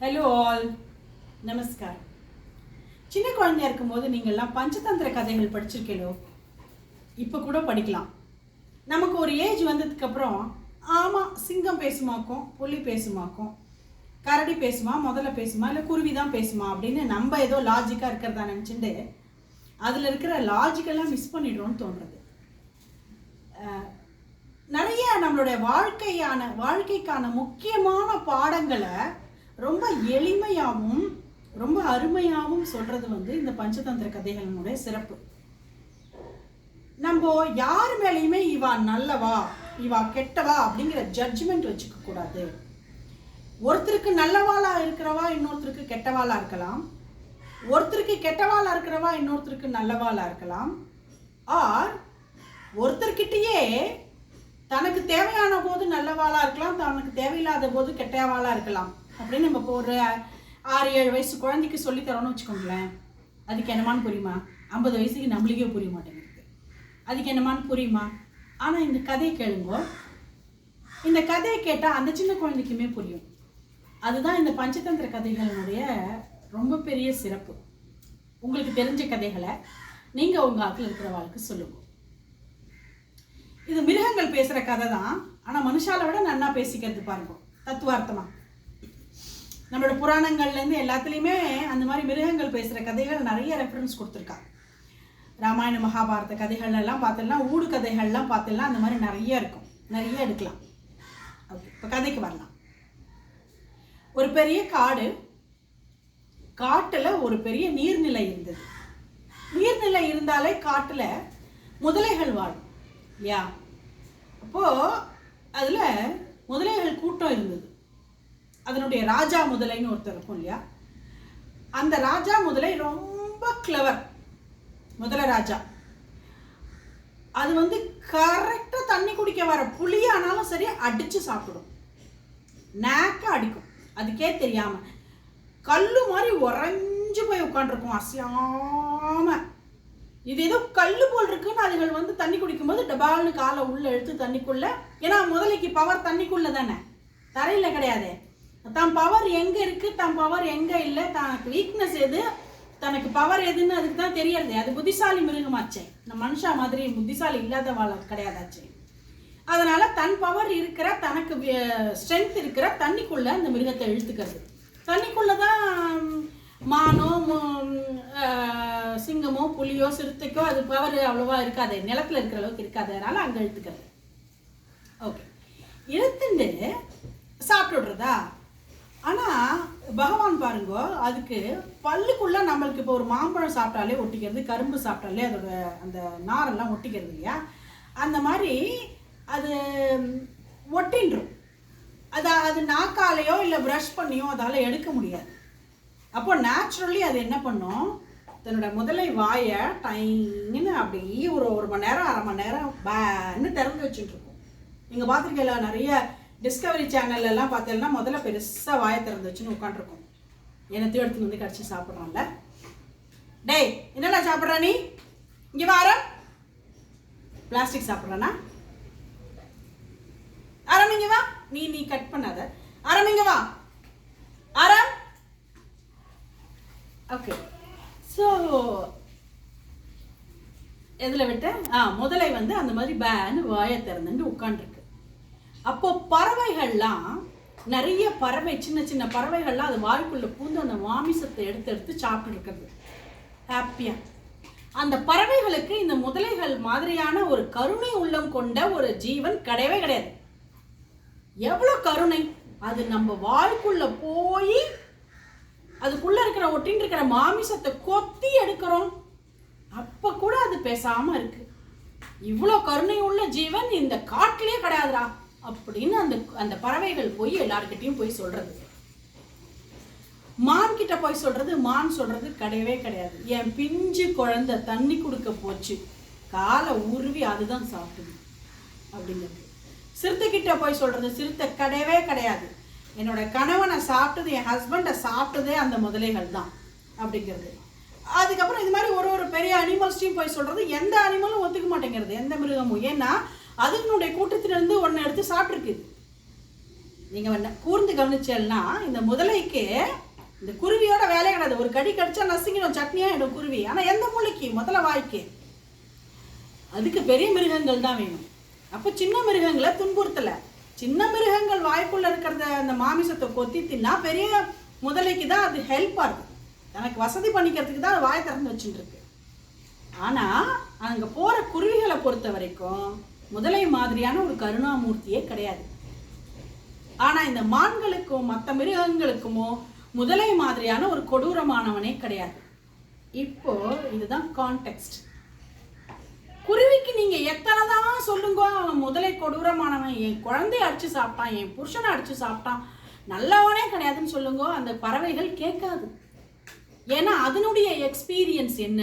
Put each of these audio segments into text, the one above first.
Hello all நமஸ்கார் சின்ன குழந்தையா இருக்கும்போது நீங்கள்லாம் பஞ்சதந்திர கதைகள் படிச்சிருக்கீங்களோ இப்போ கூட படிக்கலாம். நமக்கு ஒரு ஏஜ் வந்ததுக்கப்புறம் ஆமாம் சிங்கம் பேசுமாக்கும் புள்ளி பேசுமாக்கும் கரடி பேசுமா முதல்ல பேசுமா இல்லை குருவி தான் பேசுமா அப்படின்னு நம்ம ஏதோ லாஜிக்காக இருக்கிறதா நினச்சிட்டு அதில் இருக்கிற லாஜிக்கெல்லாம் மிஸ் பண்ணிடுறோம்னு தோன்றுறது நிறைய நம்மளுடைய வாழ்க்கையான வாழ்க்கைக்கான முக்கியமான பாடங்களை ரொம்ப எளிமையாகவும் ரொம்ப அருமையாகவும் சொல்றது வந்து இந்த பஞ்சதந்திர கதைகளினுடைய சிறப்பு. நம்ம யார் மேலேயுமே இவா நல்லவா இவா கெட்டவா அப்படிங்கிற ஜட்ஜ்மெண்ட் வச்சுக்க கூடாது. ஒருத்தருக்கு நல்லவாளா இருக்கிறவா இன்னொருத்தருக்கு கெட்டவாளா இருக்கலாம். ஒருத்தருக்கு கெட்டவாளா இருக்கிறவா இன்னொருத்தருக்கு நல்லவாளா இருக்கலாம். ஆர் ஒருத்தர்கிட்டயே தனக்கு தேவையான போது நல்லவாளா இருக்கலாம் தனக்கு தேவையில்லாத போது கெட்டவாளா இருக்கலாம். அப்படின்னு நம்ம இப்போ ஒரு ஆறு ஏழு வயசு குழந்தைக்கு சொல்லித்தரோன்னு வச்சுக்கோங்களேன். அதுக்கு என்னமான்னு புரியுமா? ஐம்பது வயசுக்கு நம்மளுக்கே புரிய மாட்டேங்குது. அதுக்கு என்னமான்னு புரியுமா? ஆனால் இந்த கதையை கேளுங்க. இந்த கதையை கேட்டால் அந்த சின்ன குழந்தைக்குமே புரியும். அதுதான் இந்த பஞ்சதந்திர கதைகளினுடைய ரொம்ப பெரிய சிறப்பு. உங்களுக்கு தெரிஞ்ச கதைகளை நீங்கள் உங்கள் ஆக்கில் இருக்கிற வாழ்க்கை சொல்லுங்க. இது மிருகங்கள் பேசுகிற கதை தான் ஆனால் மனுஷால விட நன்னா பேசிக்கிறது பாருங்க. தத்துவார்த்தமாக நம்மளோட புராணங்கள்லேருந்து எல்லாத்துலேயுமே அந்த மாதிரி மிருகங்கள் பேசுகிற கதைகள் நிறைய ரெஃபரன்ஸ் கொடுத்துருக்காங்க ராமாயண மகாபாரத கதைகள் எல்லாம் பார்த்தோம்னா ஊடு கதைகள்லாம் பார்த்தோம்னா அந்த மாதிரி நிறைய இருக்கும். நிறைய எடுக்கலாம். ஓகே இப்போ கதைக்கு வரலாம். ஒரு பெரிய காடு காட்டில் ஒரு பெரிய நீர்நிலை இருந்தது. நீர்நிலை இருந்தாலே காட்டில் முதலைகள் வாழும் இல்லையா? அப்போது அதில் முதலைகள் கூட்டம் இருந்தது. அதனுடைய ராஜா முதலைன்னு ஒருத்தர் இருக்கும் இல்லையா? அந்த ராஜா முதலை ரொம்ப கிளவர் முதல ராஜா. அது வந்து கரெக்டாக தண்ணி குடிக்க வர புளியானாலும் சரி அடித்து சாப்பிடும். நேக்க அடிக்கும். அதுக்கே தெரியாம. கல்லு மாதிரி உறைஞ்சு போய் உட்காந்துருக்கும் அசையாம. இது ஏதோ கல் போல் இருக்குன்னு அதுகள் வந்து தண்ணி குடிக்கும்போது டபால்னு காலை உள்ளே இழுத்து தண்ணிக்குள்ள ஏன்னா முதலைக்கு பவர் தண்ணிக்குள்ள தானே தரையில் கிடையாது. தான் பவர் எங்க இருக்கு? தன் பவர் எங்க இல்லை? தனக்கு வீக்னஸ் எது? தனக்கு பவர் எதுன்னு அதுக்கு தான் தெரியறது. அது புத்திசாலி மிருகமாச்சே. நம்ம மனுஷா மாதிரி புத்திசாலி இல்லாத கிடையாதாச்சே. அதனால தன் பவர் இருக்கிற தனக்கு ஸ்ட்ரென்த் இருக்கிற தண்ணிக்குள்ள அந்த மிருகத்தை இழுத்துக்கிறது. தண்ணிக்குள்ள தான் மானோ சிங்கமோ புலியோ சிறுத்தைக்கோ அது பவர் அவ்வளோவா இருக்காது. நிலத்தில் இருக்கிற அளவுக்கு இருக்காது. அதனால அங்கே இழுத்துக்கிறது. ஓகே இழுத்துண்டு சாப்பிட்டுடுறதா? ஆனால் பகவான் பாருங்க அதுக்கு பல்லுக்குள்ள நம்மளுக்கு இப்போ ஒரு மாம்பழம் சாப்பிட்டாலே ஒட்டிக்கிறது கரும்பு சாப்பிட்டாலே அதோட அந்த நாரெல்லாம் ஒட்டிக்கிறது இல்லையா? அந்த மாதிரி அது ஒட்டின்றும். அது அது நாக்காலையோ இல்லை ப்ரஷ் பண்ணியோ அதால் எடுக்க முடியாது. அப்போ நேச்சுரலி அது என்ன பண்ணும்? தன்னோட முதலை வாயை டைன்னு அப்படியே ஒரு ஒரு மணி நேரம் அரை மணி நேரம் பேன்னு திறந்து வச்சுட்டு இருக்கும் நீங்கள் பார்த்துருக்கீங்களா நிறைய டிஸ்கவரி சேனல்லலாம் பார்த்தேன்னா முதல்ல பெருசாக வாயை திறந்து வச்சுன்னு உட்காந்துருக்கும் என்னத்தையும் எடுத்துன்னு வந்து கடிச்சு சாப்பிட்றான்ல டேய் என்னடா சாப்பிட்ற நீ? இங்கே வார. பிளாஸ்டிக் சாப்பிட்றானா? ஆரம் வா. நீ நீ கட் பண்ணாத. ஆரம் வா. அறம் ஓகே ஸோ எதில் விட்டேன்? ஆ முதலை வந்து அந்த மாதிரி பேன்னு வாயை திறந்துட்டு உட்காந்துருக்கு அப்போ பறவைகள்லாம் நிறைய பறவை சின்ன சின்ன பறவைகள்லாம் அது வாய்க்குள்ள பூந்து அந்த மாமிசத்தை எடுத்து எடுத்து சாப்பிட்டுருக்குறது. ஹாப்பியாக அந்த பறவைகளுக்கு இந்த முதலைகள் மாதிரியான ஒரு கருணை உள்ளம் கொண்ட ஒரு ஜீவன் கிடையவே கிடையாது. எவ்வளோ கருணை? அது நம்ம வாய்க்குள்ளே போய் அதுக்குள்ளே இருக்கிற ஒட்டின்னு இருக்கிற மாமிசத்தை கொத்தி எடுக்கிறோம். அப்போ கூட அது பேசாமல் இருக்குது இவ்வளோ கருணை உள்ள ஜீவன் இந்த காட்டிலே கிடையாதுடா. அப்படின்னு அந்த அந்த பறவைகள் போய் எல்லார்கிட்டயும் போய் சொல்றது. மான் கிட்ட போய் சொல்றது மான் சொல்றது கிடையவே கிடையாது. என் பிஞ்சு குழந்தை தண்ணி கொடுக்க போச்சு. காலை உருவி அதுதான் சாப்பிடுது அப்படிங்கிறது. சிறுத்தை கிட்ட போய் சொல்றது சிறுத்தை கிடையவே கிடையாது. என்னோட கணவனை சாப்பிட்டது என் ஹஸ்பண்டை சாப்பிட்டதே அந்த முதலைகள் தான் அப்படிங்கிறது. அதுக்கப்புறம் இது மாதிரி ஒரு ஒரு பெரிய அனிமல்ஸ்டையும் போய் சொல்றது எந்த அனிமலும் ஒத்துக்க மாட்டேங்கிறது எந்த மிருகமும். ஏன்னா அதுனுடைய கூட்டத்திலிருந்து ஒன்று எடுத்து சாப்பிட்ருக்குது நீங்க கூர்ந்து கவனிச்சேன்னா இந்த முதலைக்கு இந்த குருவியோட வேலையே கிடையாது. ஒரு கடி கடிச்சா நசுங்கிடும் சட்னியா இடும் குருவி. ஆனா எந்த மூளைக்கு? முதல்ல வாய்க்கு. அதுக்கு பெரிய மிருகங்கள் தான் வேணும். அப்போ சின்ன மிருகங்களை துன்புறுத்தல. சின்ன மிருகங்கள் வாய்ப்புள்ள இருக்கிறத அந்த மாமிசத்தை கொத்தி தின்னா பெரிய முதலைக்கு தான் அது ஹெல்ப்பாக இருக்கு எனக்கு வசதி பண்ணிக்கிறதுக்கு தான் அது திறந்து வச்சுட்டு இருக்கு ஆனா அங்க போற குருவிகளை பொறுத்த வரைக்கும் முதலை மாதிரியான ஒரு கருணாமூர்த்தியே கிடையாது. ஆனா இந்த மான்களுக்கும் மற்ற மிருகங்களுக்குமோ முதலை மாதிரியான ஒரு கொடூரமானவனே கிடையாது. இப்போ இதுதான் கான்டெக்ஸ்ட் குருவிக்கு நீங்க எத்தனை தான் சொல்லுங்க அவன் முதலை கொடூரமானவன் என் குழந்தைய அடிச்சு சாப்பிட்டான் என் புருஷனை அடிச்சு சாப்பிட்டான் நல்லவனே கிடையாதுன்னு சொல்லுங்க அந்த பறவைகள் கேட்காது. ஏன்னா அதனுடைய எக்ஸ்பீரியன்ஸ் என்ன?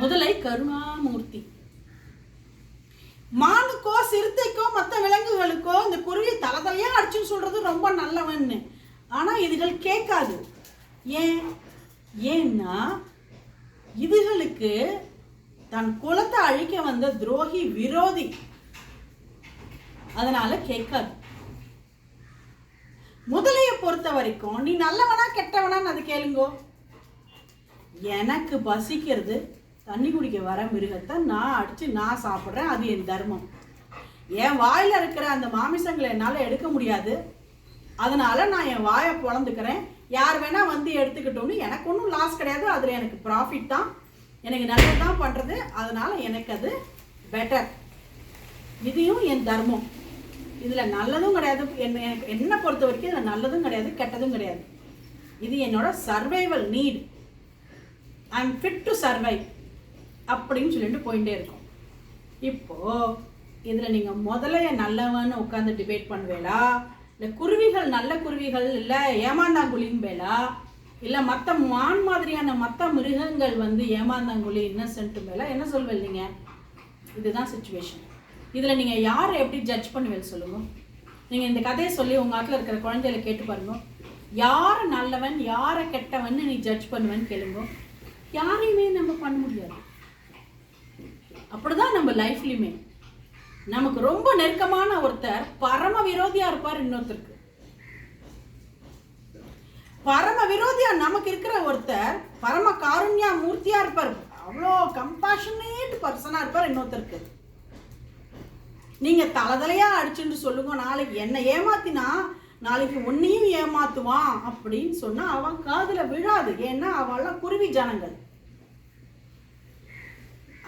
முதலை கருணாமூர்த்தி மானுக்கோ சிறுத்தைக்கோ மற்ற விலங்குகளுக்கோ இந்த குருவி தலை தலையா அடிச்சுன்னு சொல்றது ரொம்ப நல்லவன்னு. ஆனா இதுகள் கேட்காது. ஏன்? ஏன்னா இதுகளுக்கு தன் குலத்தை அழிக்க வந்த துரோகி விரோதி. அதனால கேட்காது. முதலைய பொறுத்த வரைக்கும் நீ நல்லவனா கெட்டவனான்னு அது கேளுங்கோ. எனக்கு பசிக்கிறது தண்ணி குடிக்க வர மிருகத்தை நான் அடிச்சு நான் சாப்பிட்றேன் அது என் தர்மம். என் வாயில் இருக்கிற அந்த மாமிசங்களை என்னால் எடுக்க முடியாது. அதனால நான் என் வாயை பொழந்துக்கிறேன். யார் வேணால் வந்து எடுத்துக்கிட்டோம்னு எனக்கு ஒன்றும் லாஸ் கிடையாது. அதில் எனக்கு ப்ராஃபிட் தான். எனக்கு நல்லது தான் பண்ணுறது அதனால் எனக்கு அது பெட்டர் இதையும் என் தர்மம். இதில் நல்லதும் கிடையாது. என்ன எனக்கு என்னை பொறுத்த வரைக்கும் இதில் நல்லதும் கிடையாது கெட்டதும் கிடையாது. இது என்னோட survival need I am fit to survive அப்படின்னு சொல்லிட்டு போயிட்டே இருக்கும். இப்போது இதில் நீங்கள் முதல்ல நல்லவன்னு உட்காந்து டிபேட் பண்ணுவேளா இல்லை குருவிகள் நல்ல குருவிகள் இல்லை ஏமாந்தாங்குழிம்பேலா இல்லை மற்ற மான் மாதிரியான மற்ற மிருகங்கள் வந்து ஏமாந்தாங்குழி இன்னசென்ட்டு மேலே என்ன சொல்வேன் நீங்கள் இதுதான் சுச்சுவேஷன் இதில் நீங்கள் யாரை எப்படி ஜட்ஜ் பண்ணுவேன் சொல்லுங்க? நீங்கள் இந்த கதையை சொல்லி உங்கள் ஆட்டில் இருக்கிற குழந்தைகளை கேட்டு பாருங்க. யார் நல்லவன் யாரை கெட்டவன் நீ ஜட்ஜ் பண்ணுவேன்னு கேளுங்க. யாரையுமே நம்ம பண்ண முடியாது. அப்படிதான் நம்ம லைஃப்லையுமே நமக்கு ரொம்ப நெருக்கமான ஒருத்தர் பரம விரோதியா இருப்பார் இன்னொருத்தருக்கு. பரம விரோதியா நமக்கு இருக்கிற ஒருத்தர் பரம காருண்யா மூர்த்தியா இருப்பார். அவ்வளோ கம்பாஷனேட் பர்சனா இருப்பார் இன்னொருத்தருக்கு. நீங்க தலதலையா அடிச்சுட்டு சொல்லுங்க நாளைக்கு என்ன ஏமாத்தினா நாளைக்கு உன்னையும் ஏமாத்துவான் அப்படின்னு சொன்னா அவன் காதுல விழாது. ஏன்னா அவெல்லாம் குருவி ஜனங்கள்.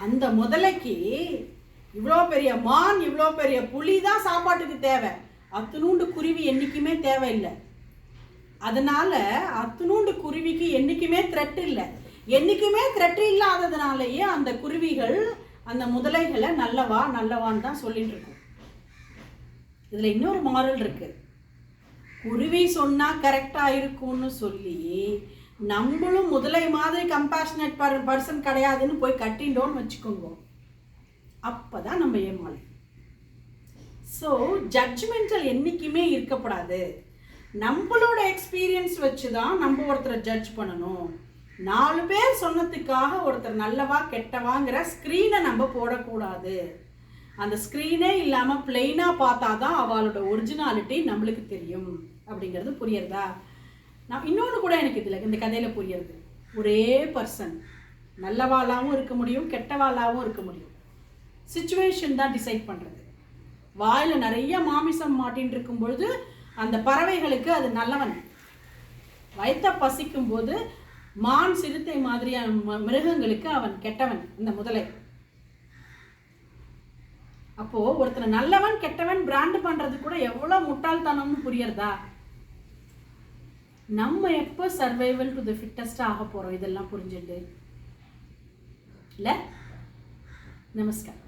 அந்த முதலைக்கு இவ்வளோ பெரிய மான் இவ்வளோ பெரிய புலி தான் சாப்பாட்டுக்கு தேவை. அத்துணூண்டு குருவி என்றைக்குமே தேவையில்லை. அதனால அத்துணூண்டு குருவிக்கு என்றைக்குமே த்ரெட் இல்லை. என்றைக்குமே த்ரெட் இல்லாததுனாலேயே அந்த குருவிகள் அந்த முதலைகளை நல்லவா நல்லவான்னு தான் சொல்லிட்டு இருக்கும். இதில் இன்னொரு மாரல் இருக்கு. குருவி சொன்னால் கரெக்டாக இருக்கும்னு சொல்லி நம்மளும் முதலை மாதிரி கம்பேஷனட் பர் பர்சன் கிடையாதுன்னு போய் கட்டிண்டோன்னு வச்சுக்கோங்க. அப்போ தான் நம்ம ஏமாளி. ஸோ ஜட்ஜ்மெண்டல் என்றைக்குமே இருக்கப்படாது. நம்மளோட எக்ஸ்பீரியன்ஸ் வச்சு தான் நம்ம ஒருத்தரை ஜட்ஜ் பண்ணணும். நாலு பேர் சொன்னதுக்காக ஒருத்தர் நல்லவா கெட்டவாங்கிற ஸ்க்ரீனை நம்ம போடக்கூடாது. அந்த ஸ்க்ரீனே இல்லாமல் பிளெயினாக பார்த்தா தான் அவளோட ஒரிஜினாலிட்டி நம்மளுக்கு தெரியும். அப்படிங்கிறது புரியுறதா? நான் இன்னொன்று கூட எனக்கு இதில் இந்த கதையில் புரியுறது. ஒரே பர்சன் நல்லவாளாகவும் இருக்க முடியும் கெட்டவாளாகவும் இருக்க முடியும். சுச்சுவேஷன் தான் டிசைட் பண்ணுறது வாயில் நிறைய மாமிசம் மாட்டின்னு இருக்கும் பொழுது அந்த பறவைகளுக்கு அது நல்லவன். வயிற்ற பசிக்கும் போது மான் சிறுத்தை மாதிரியான ம- மிருகங்களுக்கு அவன் கெட்டவன் இந்த முதலை. அப்போ ஒருத்தனை நல்லவன் கெட்டவன் பிராண்ட் பண்றது கூட எவ்வளவு முட்டாள்தனம்னு புரியறதா? நம்ம எப்போ சர்வைவல் டு த ஃபிட்டஸ்ட் ஆக போகிறோம் இதெல்லாம் புரிஞ்சுட்டு. இல்லை? நமஸ்காரம்